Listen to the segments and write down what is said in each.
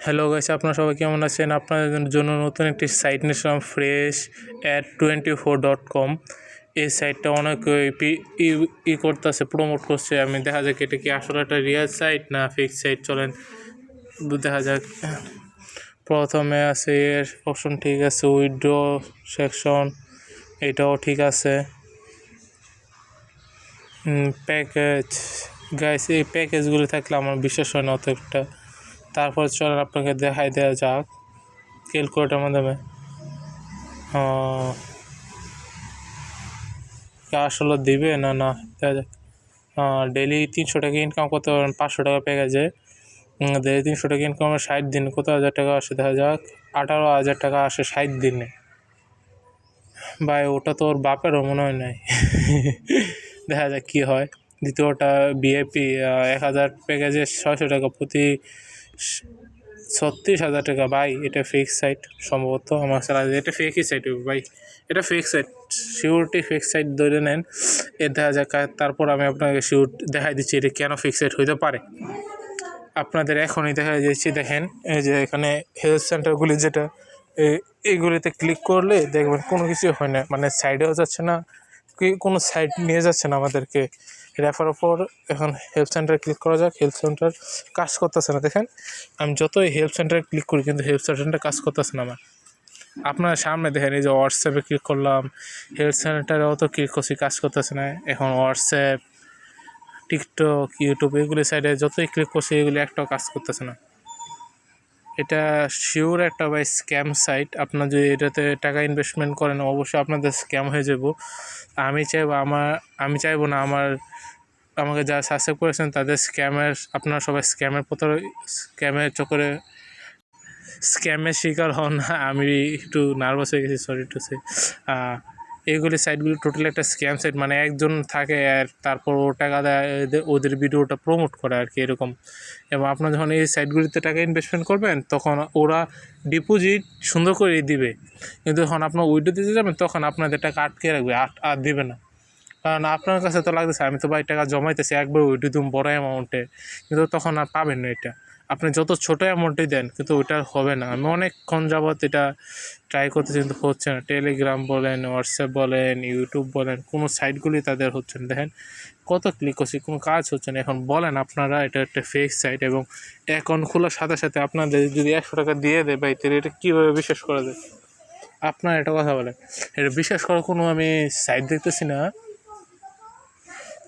Hello guys আপনারা সবাই কেমন আছেন? আপনাদের জন্য নতুন একটি সাইট নিয়েছিলাম fresh at twenty four dot com এই সাইটটা অনেক ই- করতেছে প্রমোট করছে। আমি দেখা যাক এটা কি আসলে একটা রিয়েল সাইট না ফিক্স সাইট চলেন। দেখা যাক। প্রথমে আছে এর অপশন ঠিক আছে উইড্রো সেকশন এটাও ঠিক আছে। প্যাকেজ গাইস এই প্যাকেজগুলো থাকলে আমার বিশ্বাস হয় না অত একটা তারপর চলেন আপনাকে দেখাই দেওয়া যাক। ক্যালকুলেটার মাধ্যমে আসলে দিবে? না না দেখা যাক। ডেলি তিনশো টাকা ইনকাম করতে পারেন পাঁচশো টাকা প্যাকেজে ডেলি তিনশো টাকা ইনকাম ষাট দিন। কত হাজার টাকা আসে দেখা যাক? আঠারো হাজার টাকা আসে ষাট দিনে। ভাই, ওটা তো ওর বাপেরও মনে হয় নাই। দেখা যাক কী হয়। দ্বিতীয়টা বিএপি এক হাজার প্যাকেজে ছয়শো টাকা প্রতি ছত্রিশ হাজার টাকা। ভাই, এটা ফেক সাইট সম্ভবত আমার সারা এটা ফেকই সাইট ভাই। এটা fake site security fake site ধরে নেন। এ দেখা যাক তারপর আমি আপনাকে সিউর দেখাই দিচ্ছি, এটা কেন ফেক সাইট হইতে পারে। আপনাদের এখনই দেখা যাচ্ছে দেখেন, এই যে এখানে হেলথ সেন্টারগুলি যেটা এইগুলিতে ক্লিক করলে দেখবেন কোনো কিছু হয় না। মানে সাইডেও যাচ্ছে না কোনো সাইড নিয়ে যাচ্ছে না আমাদেরকে। রেফার ওপর এখন হেল্প সেন্টারে ক্লিক করা যাক। হেলথ সেন্টার কাজ করতেছে না। দেখেন, আমি যতই হেল্প সেন্টারে ক্লিক করি, কিন্তু হেল্প সেন্টারটা কাজ করতেছে না আমার। আপনার সামনে দেখেন, এই যে হোয়াটসঅ্যাপে ক্লিক করলাম হেলথ সেন্টারেও তো ক্লিক করছি, কাজ করতেছে না। এখন হোয়াটসঅ্যাপ টিকটক ইউটিউব এগুলি সাইডে যতই ক্লিক করছি, এগুলি একটাও কাজ করতেছে না। এটা শিওর একটা ভাই স্ক্যাম সাইট আপনার যদি এটাতে টাকা ইনভেস্টমেন্ট করেন, অবশ্যই আপনাদের স্ক্যাম হয়ে যাব। আমি চাইব আমার, আমি চাইব না আমার, আমাকে যারা সাবস্ক্রাইব করেছেন তাদের স্ক্যামের আপনারা সবাই স্ক্যামের প্রতার স্ক্যামের চক্করে স্ক্যামের শিকার হন। আমি একটু নার্ভাস হয়ে গেছি সরি টু সে এইগুলি সাইটগুলি টোটালি একটা স্ক্যাম সাইট মানে একজন থাকে আর তারপর ও টাকা দেয় ওদের ভিডিওটা প্রমোট করে আর কি এরকম। এবং আপনার যখন এই সাইটগুলিতে টাকা ইনভেস্টমেন্ট করবেন, তখন ওরা ডিপোজিট সুন্দর করে দিবে। কিন্তু যখন আপনার উইডো দিতে যাবেন, তখন আপনাদের টাকা আটকে রাখবে, আট, আর দেবে না। কারণ আপনার কাছে তো লাগতেছে, আমি তো ভাই টাকা জমাইতেছি, একবার উইডো দিন বড় অ্যামাউন্টে কিন্তু তখন আর পাবেন না এটা। আপনি যত ছোটো অ্যামাউন্টই দেন, কিন্তু ওইটা হবে না। আমি অনেকক্ষণ যাবত এটা ট্রাই করতেছি, কিন্তু হচ্ছে না। টেলিগ্রাম বলেন হোয়াটসঅ্যাপ বলেন ইউটিউব বলেন, কোনো সাইটগুলি তাদের হচ্ছে না। দেখেন, কত ক্লিক করছি, কোনো কাজ হচ্ছে না। এখন বলেন আপনারা, এটা একটা ফেক সাইট এবং অ্যাকাউন্ট খোলার সাথে সাথে আপনাদের যদি একশো টাকা দিয়ে দেয়, ভাই, তাহলে এটা কীভাবে বিশ্বাস করা যায়? আপনার এটা কথা বলেন, এটা বিশ্বাস করার কোনো আমি সাইট দেখতেছি না।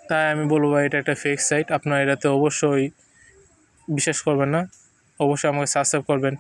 তাই আমি বলব এটা একটা ফেক সাইট আপনার এটাতে অবশ্যই বিশ্বাস করবেন না। অবশ্যই আমাকে সাবস্ক্রাইব করবেন।